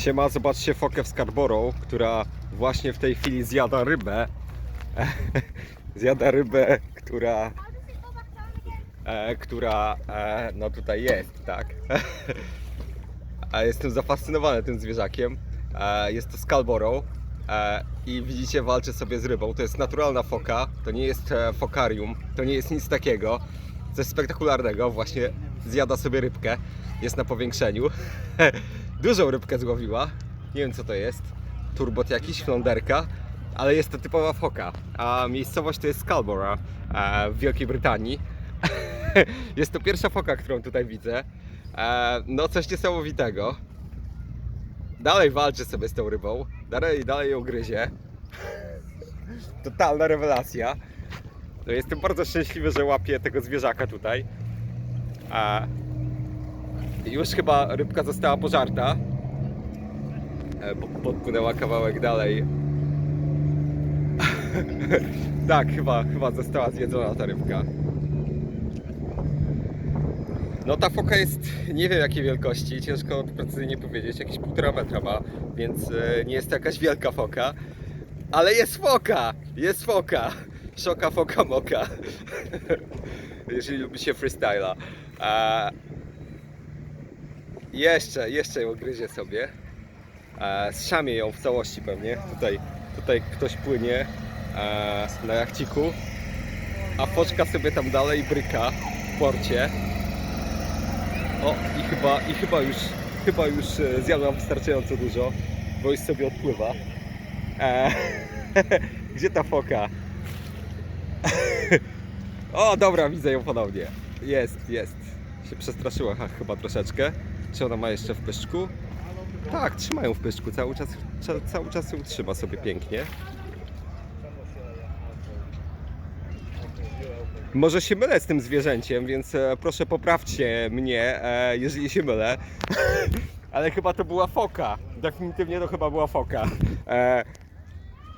Siema, zobaczcie fokę w Scarborough, która właśnie w tej chwili zjada rybę. zjada rybę, która, e, która e, no tutaj jest, tak? A Jestem zafascynowany tym zwierzakiem. E, Jest to Scarborough e, i widzicie, walczy sobie z rybą. To jest naturalna foka, to nie jest e, fokarium, to nie jest nic takiego. Coś spektakularnego, właśnie zjada sobie rybkę, jest na powiększeniu. Dużą rybkę złowiła, nie wiem co to jest, turbot jakiś, flonderka, ale jest to typowa foka. A miejscowość to jest Scarborough e, w Wielkiej Brytanii. jest to pierwsza foka, którą tutaj widzę. E, No coś niesamowitego. Dalej walczy sobie z tą rybą, dalej, dalej ją gryzie. Totalna rewelacja. No jestem bardzo szczęśliwy, że łapię tego zwierzaka tutaj. Już chyba rybka została pożarta. E, Podpłynęła kawałek dalej. tak, chyba, chyba została zjedzona ta rybka. No ta foka jest nie wiem jakiej wielkości, ciężko precyzyjnie powiedzieć, jakieś półtora metra ma, więc e, nie jest to jakaś wielka foka. Ale jest foka! Jest foka! Szoka, foka, moka. Jeżeli lubi się freestyla. Jeszcze, jeszcze ją gryzie sobie. A... Zszamie ją w całości pewnie. Tutaj, tutaj ktoś płynie e, na jachciku. A foczka sobie tam dalej bryka w porcie. O, i chyba, i chyba już, chyba już e, zjadłam wystarczająco dużo, bo już sobie odpływa. E, gdzie ta foka? o, dobra, widzę ją ponownie. Jest, jest. Się przestraszyła chyba troszeczkę. Czy ona ma jeszcze w pyszczku? Tak, trzymają w pyszczku. Cały czas, ca- cały czas ją trzyma sobie pięknie. Może się mylę z tym zwierzęciem, więc e, proszę poprawcie mnie, e, jeżeli się mylę. Ale chyba to była foka. Definitywnie to chyba była foka. E,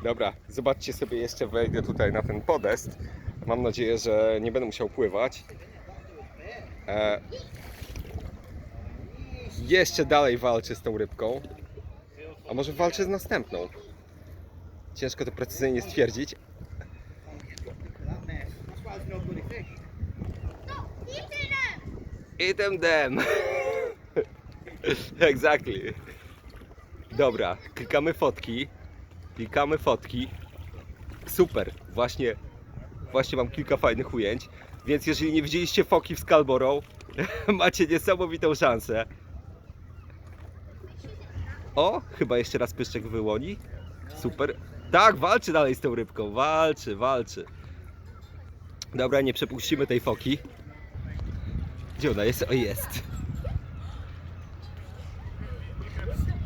dobra, zobaczcie sobie jeszcze, wejdę tutaj na ten podest. Mam nadzieję, że nie będę musiał pływać. Jeszcze dalej walczy z tą rybką. A może walczy z następną? Ciężko to precyzyjnie stwierdzić, Eat them them. exactly. Dobra, klikamy fotki. Klikamy fotki. Super, właśnie, właśnie mam kilka fajnych ujęć. Więc jeżeli nie widzieliście foki w Scarborough, macie niesamowitą szansę. O, chyba jeszcze raz pyszczek wyłoni. Super. Tak, walczy dalej z tą rybką. Walczy, walczy. Dobra, nie przepuścimy tej foki. Gdzie ona jest? O, jest.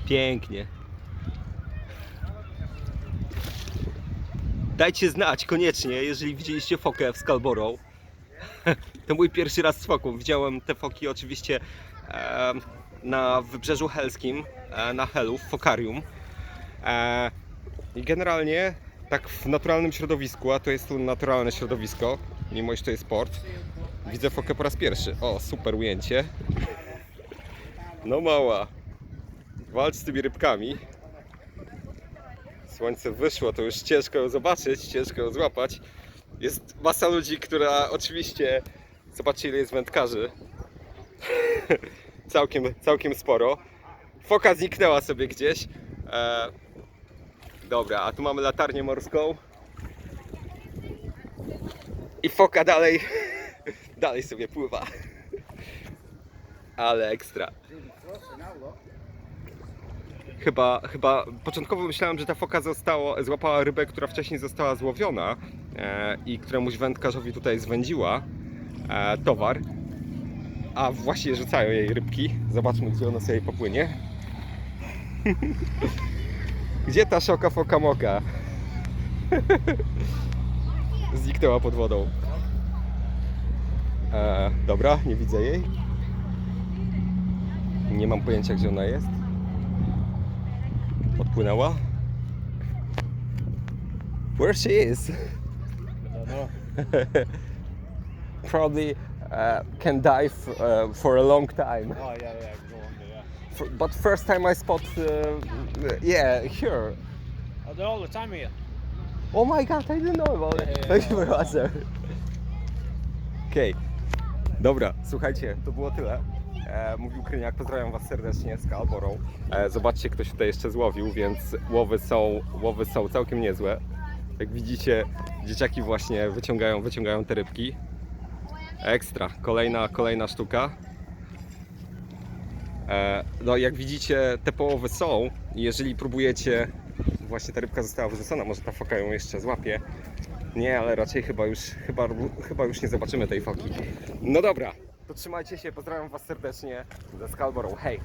Pięknie. Dajcie znać koniecznie, jeżeli widzieliście fokę w Scarborough. To mój pierwszy raz z foką. Widziałem te foki oczywiście na wybrzeżu helskim, e, na Helu, w fokarium. E, I generalnie tak w naturalnym środowisku, a to jest tu naturalne środowisko, mimo iż to jest port, Widzę fokę po raz pierwszy. O, super ujęcie. No mała. Walcz z tymi rybkami. Słońce wyszło, to już ciężko ją zobaczyć, ciężko ją złapać. Jest masa ludzi, która oczywiście... Zobaczcie ile jest wędkarzy. całkiem, całkiem sporo. Foka zniknęła sobie gdzieś. E... Dobra, a tu mamy latarnię morską. I foka dalej dalej sobie pływa. Ale ekstra. Chyba, chyba początkowo myślałem, że ta foka zostało, złapała rybę, która wcześniej została złowiona e, i któremuś wędkarzowi tutaj zwędziła e, towar. A właśnie rzucają jej rybki. Zobaczmy, gdzie ona sobie popłynie. gdzie ta szoka foka moka? Zniknęła pod wodą. E, dobra, nie widzę jej. Nie mam pojęcia, gdzie ona jest. Odpłynęła. Where she is? Probably uh, can dive uh, for a long time. Oh yeah, yeah, go on there. Yeah. f- but first time I spot, uh, yeah, here. Oh, they're all the time here. Oh my god, I didn't know about it. Yeah, Thank you very much, sir. Okej. Dobra, słuchajcie, to było tyle. E, mówił Kryniak, pozdrawiam Was serdecznie z Kalborą. E, zobaczcie, ktoś tutaj jeszcze złowił, więc łowy są, łowy są całkiem niezłe. Jak widzicie, dzieciaki właśnie wyciągają, wyciągają te rybki. Ekstra, kolejna, kolejna sztuka. E, no jak widzicie, te połowy są. Jeżeli próbujecie, właśnie ta rybka została wyrzucona, może ta foka ją jeszcze złapie. Nie, ale raczej chyba już, chyba, chyba już nie zobaczymy tej foki. No dobra, to trzymajcie się, pozdrawiam Was serdecznie ze Scalborough. Hej!